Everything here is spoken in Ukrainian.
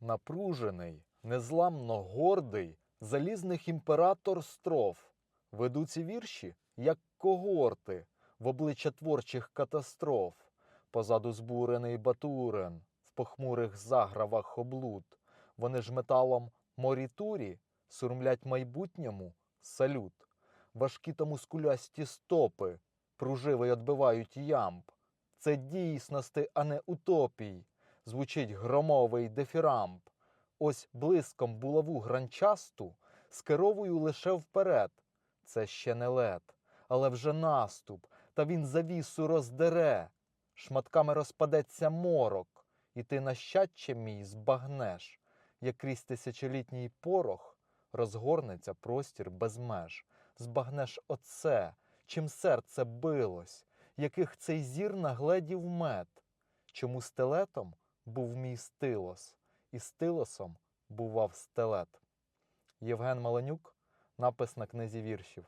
Напружений, незламно гордий, залізних імператор стров. Веду ці вірші, як когорти, в обличчя творчих катастроф. Позаду збурений Батурин, в похмурих загравах облуд. Вони ж металом морітурі сурмлять майбутньому салют. Важкі та мускулясті стопи, пруживи й ямб. Це дійсності, а не утопій. Звучить громовий дифірамб. Ось блиском булаву гранчасту скеровую лише вперед. Це ще не лед, але вже наступ, та він завісу роздере. Шматками розпадеться морок, і ти нащадче мій збагнеш, як крізь тисячолітній порох розгорнеться простір без меж. Збагнеш оце, чим серце билось, яких цей зір нагледів мед, чому стелетом був мій стилос, і стилосом бував стелет. Євген Маланюк, напис на книзі віршів.